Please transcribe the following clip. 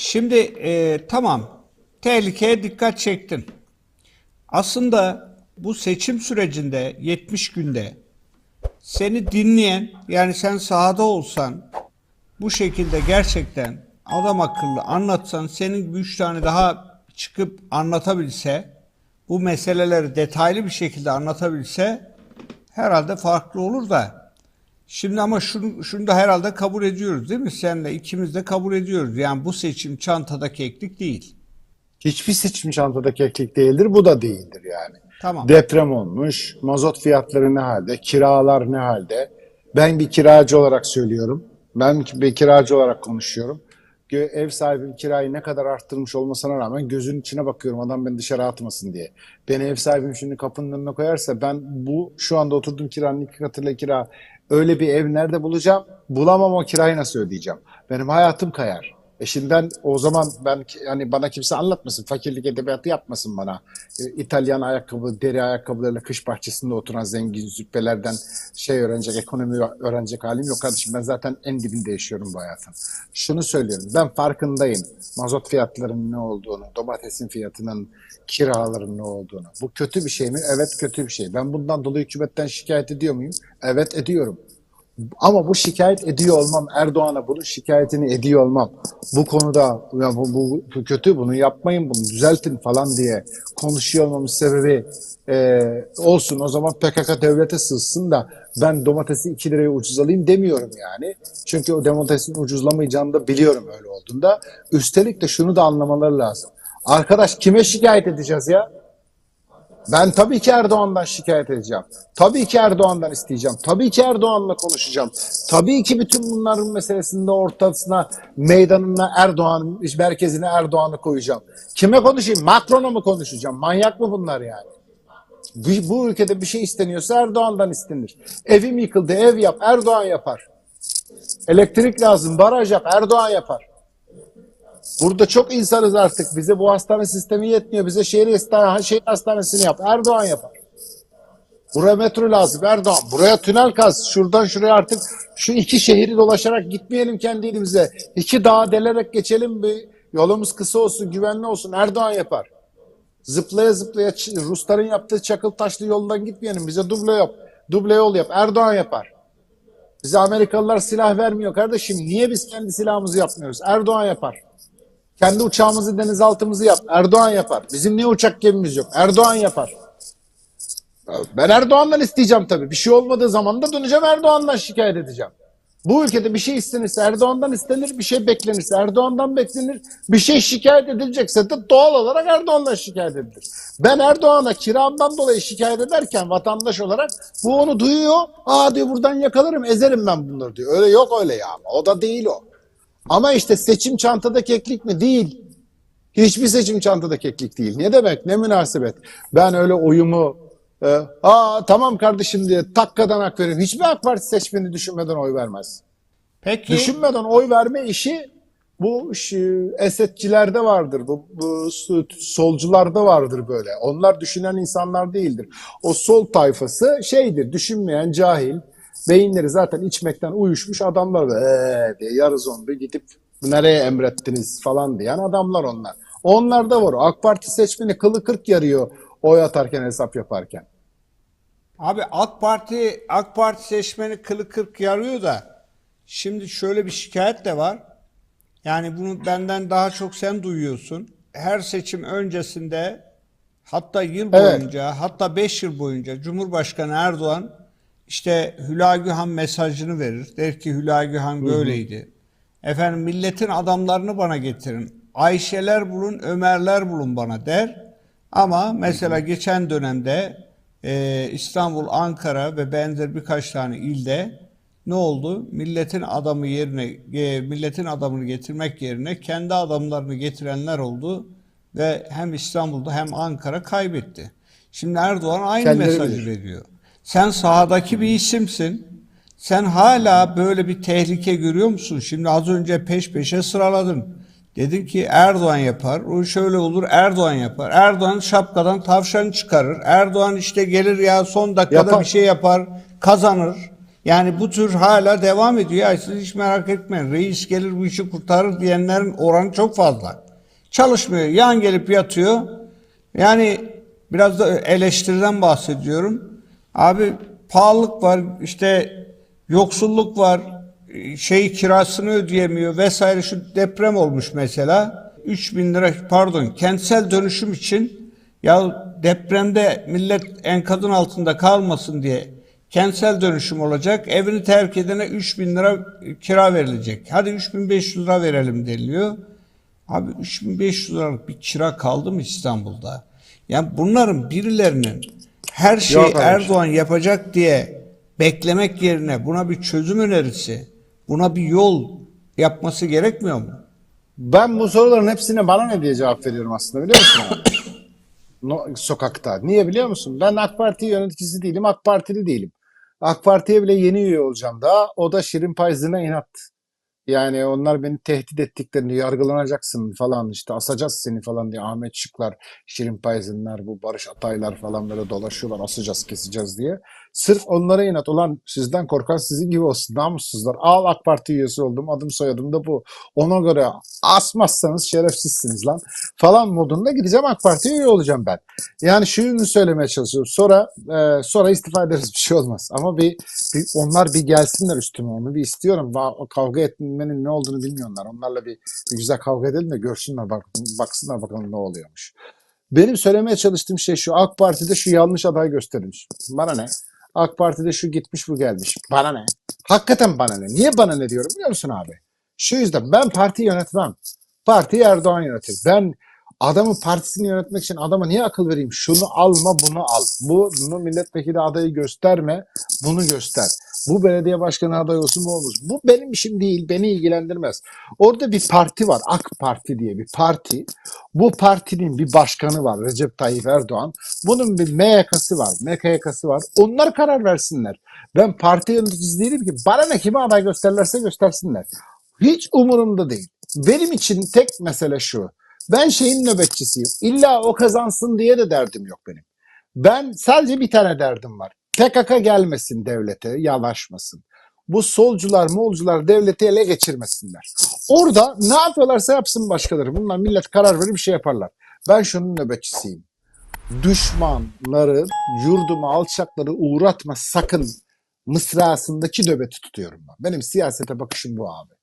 Şimdi e, tamam tehlikeye dikkat çektin. Aslında bu seçim sürecinde 70 günde seni dinleyen yani sen sahada olsan bu şekilde gerçekten adam akıllı anlatsan senin üç tane daha çıkıp anlatabilse bu meseleleri detaylı bir şekilde anlatabilse herhalde farklı olur da Şimdi ama şunu, şunu da herhalde kabul ediyoruz değil mi? Senle ikimiz de kabul ediyoruz. Yani bu seçim çantada keklik değil. Hiçbir seçim çantada keklik değildir. Bu da değildir yani. Tamam. Deprem olmuş. Mazot fiyatları ne halde? Kiralar ne halde? Ben bir kiracı olarak söylüyorum. Ben bir kiracı olarak konuşuyorum. Ev sahibim kirayı ne kadar arttırmış olmasına rağmen gözünün içine bakıyorum adam beni dışarı atmasın diye. Beni ev sahibim şimdi kapının önüne koyarsa ben bu şu anda oturduğum kiranın iki katıyla kira öyle bir ev nerede bulacağım? Bulamam o kirayı nasıl ödeyeceğim? Benim hayatım kayar. E şimdi ben o zaman ben yani bana kimse anlatmasın. Fakirlik edebiyatı yapmasın bana. E, İtalyan ayakkabı, deri ayakkabılarıyla kış bahçesinde oturan zengin züppelerden şey öğrenecek, ekonomi öğrenecek halim yok kardeşim. Ben zaten en dibinde yaşıyorum bu hayatın. Şunu söylüyorum. Ben farkındayım. Mazot fiyatlarının ne olduğunu, domatesin fiyatının, kiraların ne olduğunu. Bu kötü bir şey mi? Evet kötü bir şey. Ben bundan dolayı hükümetten şikayet ediyor muyum? Evet ediyorum. Ama bu şikayet ediyor olmam, Erdoğan'a bunun şikayetini ediyor olmam, bu konuda ya bu, bu, bu kötü bunu yapmayın bunu düzeltin falan diye konuşuyor olmamın sebebi e, olsun o zaman PKK devlete sığsın da ben domatesi 2 liraya ucuz alayım demiyorum yani. Çünkü o domatesin ucuzlamayacağını da biliyorum öyle olduğunda. Üstelik de şunu da anlamaları lazım. Arkadaş kime şikayet edeceğiz ya? Ben tabii ki Erdoğan'dan şikayet edeceğim. Tabii ki Erdoğan'dan isteyeceğim. Tabii ki Erdoğan'la konuşacağım. Tabii ki bütün bunların meselesinde ortasına, meydanına Erdoğan, merkezine Erdoğan'ı koyacağım. Kime konuşayım? Macron'a mı konuşacağım? Manyak mı bunlar yani? Bu, bu ülkede bir şey isteniyorsa Erdoğan'dan istenir. Evim yıkıldı, ev yap, Erdoğan yapar. Elektrik lazım, baraj yap, Erdoğan yapar. Burada çok insanız artık. Bize bu hastane sistemi yetmiyor. Bize şehir, hastane, şehir hastanesini yap. Erdoğan yapar. Buraya metro lazım Erdoğan. Buraya tünel kaz. Şuradan şuraya artık şu iki şehri dolaşarak gitmeyelim kendi ilimize. İki dağa delerek geçelim. Bir yolumuz kısa olsun, güvenli olsun. Erdoğan yapar. Zıplaya zıplaya Rusların yaptığı çakıl taşlı yoldan gitmeyelim. Bize duble yap. Duble yol yap. Erdoğan yapar. Bize Amerikalılar silah vermiyor kardeşim. Niye biz kendi silahımızı yapmıyoruz? Erdoğan yapar. Kendi uçağımızı denizaltımızı yap. Erdoğan yapar. Bizim niye uçak gemimiz yok? Erdoğan yapar. Ben Erdoğan'dan isteyeceğim tabii. Bir şey olmadığı zaman da döneceğim Erdoğan'dan şikayet edeceğim. Bu ülkede bir şey istenirse Erdoğan'dan istenir, bir şey beklenirse Erdoğan'dan beklenir, bir şey şikayet edilecekse de doğal olarak Erdoğan'dan şikayet edilir. Ben Erdoğan'a kiramdan dolayı şikayet ederken vatandaş olarak bu onu duyuyor. Aa diyor buradan yakalarım, ezerim ben bunları diyor. Öyle yok öyle ya. O da değil o. Ama işte seçim çantada keklik mi? Değil. Hiçbir seçim çantada keklik değil. Ne demek? Ne münasebet? Ben öyle oyumu e, aa tamam kardeşim diye takkadan hak veririm. Hiçbir AK Parti seçmeni düşünmeden oy vermez. Peki Düşünmeden oy verme işi bu esetçilerde vardır. Bu, bu solcularda vardır böyle. Onlar düşünen insanlar değildir. O sol tayfası şeydir, düşünmeyen cahil. Beyinleri zaten içmekten uyuşmuş adamlar ee diye yarı zombi gidip nereye emrettiniz falan diyen adamlar onlar. Onlar da var. AK Parti seçmeni kılı kırk yarıyor oy atarken hesap yaparken. abi AK Parti AK Parti seçmeni kılı kırk yarıyor da şimdi şöyle bir şikayet de var. Yani bunu benden daha çok sen duyuyorsun. Her seçim öncesinde hatta yıl Evet. boyunca hatta 5 yıl boyunca Cumhurbaşkanı Erdoğan işte Hülya Gühan mesajını verir. Der ki Hülya Gühan böyleydi. Efendim milletin adamlarını bana getirin. Ayşeler bulun, Ömerler bulun bana der. Ama mesela geçen dönemde e, İstanbul, Ankara ve benzer birkaç tane ilde ne oldu? Milletin adamı yerine, e, milletin adamını getirmek yerine kendi adamlarını getirenler oldu ve hem İstanbul'da hem Ankara kaybetti. Şimdi Erdoğan aynı Kendileri mesajı bilir. veriyor. Sen sahadaki bir isimsin. Sen hala böyle bir tehlike görüyor musun? Şimdi az önce peş peşe sıraladın. Dedin ki Erdoğan yapar, o şöyle olur Erdoğan yapar. Erdoğan şapkadan tavşan çıkarır. Erdoğan işte gelir ya son dakikada Yapar. bir şey yapar, kazanır. Yani bu tür hala devam ediyor. Ya siz hiç merak etmeyin. Reis gelir bu işi kurtarır diyenlerin oranı çok fazla. Çalışmıyor. Yan gelip yatıyor. Yani biraz da eleştiriden bahsediyorum. Abi pahalılık var. işte yoksulluk var. Şey kirasını ödeyemiyor vesaire. Şu deprem olmuş mesela. 3 bin lira pardon kentsel dönüşüm için ya depremde millet enkazın altında kalmasın diye kentsel dönüşüm olacak. Evini terk edene 3 bin lira kira verilecek. Hadi 3500 lira verelim deniliyor. Abi 3500 liralık bir kira kaldı mı İstanbul'da? Yani bunların birilerinin her şeyi Yok şey. Erdoğan yapacak diye beklemek yerine buna bir çözüm önerisi, buna bir yol yapması gerekmiyor mu? Ben bu soruların hepsine bana ne diye cevap veriyorum aslında biliyor musun? no, sokakta. Niye biliyor musun? Ben AK Parti yöneticisi değilim, AK Partili değilim. AK Parti'ye bile yeni üye olacağım daha. O da Şirin Payızlı'na inat. Yani onlar beni tehdit ettiklerini yargılanacaksın falan işte asacağız seni falan diye Ahmet Şıklar, Şirin Payızınlar, bu Barış Ataylar falan böyle dolaşıyorlar asacağız keseceğiz diye. Sırf onlara inat olan sizden korkan sizin gibi olsun namussuzlar. Al AK Parti üyesi oldum adım soyadım da bu. Ona göre asmazsanız şerefsizsiniz lan falan modunda gideceğim AK Parti'ye üye olacağım ben. Yani şunu söylemeye çalışıyorum. Sonra e, sonra istifa ederiz bir şey olmaz. Ama bir, bir onlar bir gelsinler üstüme onu bir istiyorum. Ba- o kavga etmenin ne olduğunu bilmiyorlar. Onlarla bir, bir güzel kavga edelim de görsünler bak, baksınlar bakalım ne oluyormuş. Benim söylemeye çalıştığım şey şu. AK Parti'de şu yanlış aday gösterilmiş. Bana ne? AK Parti'de şu gitmiş bu gelmiş. Bana ne? Hakikaten bana ne? Niye bana ne diyorum biliyor musun abi? Şu yüzden ben parti yönetmem. Parti Erdoğan yönetir. Ben adamın partisini yönetmek için adama niye akıl vereyim? Şunu alma bunu al. Bunu milletvekili adayı gösterme bunu göster. Bu belediye başkanı adayı olsun mu olmaz. Bu benim işim değil. Beni ilgilendirmez. Orada bir parti var. AK Parti diye bir parti. Bu partinin bir başkanı var. Recep Tayyip Erdoğan. Bunun bir MYK'sı var. MKYK'sı var. Onlar karar versinler. Ben parti yöneticisi değilim ki. Bana ne kime aday gösterirlerse göstersinler. Hiç umurumda değil. Benim için tek mesele şu. Ben şeyin nöbetçisiyim. İlla o kazansın diye de derdim yok benim. Ben sadece bir tane derdim var. PKK gelmesin devlete, yavaşmasın. Bu solcular, molcular devleti ele geçirmesinler. Orada ne yapıyorlarsa yapsın başkaları. Bunlar millet karar verir bir şey yaparlar. Ben şunun nöbetçisiyim. Düşmanları, yurdumu, alçakları uğratma sakın mısrasındaki nöbeti tutuyorum ben. Benim siyasete bakışım bu abi.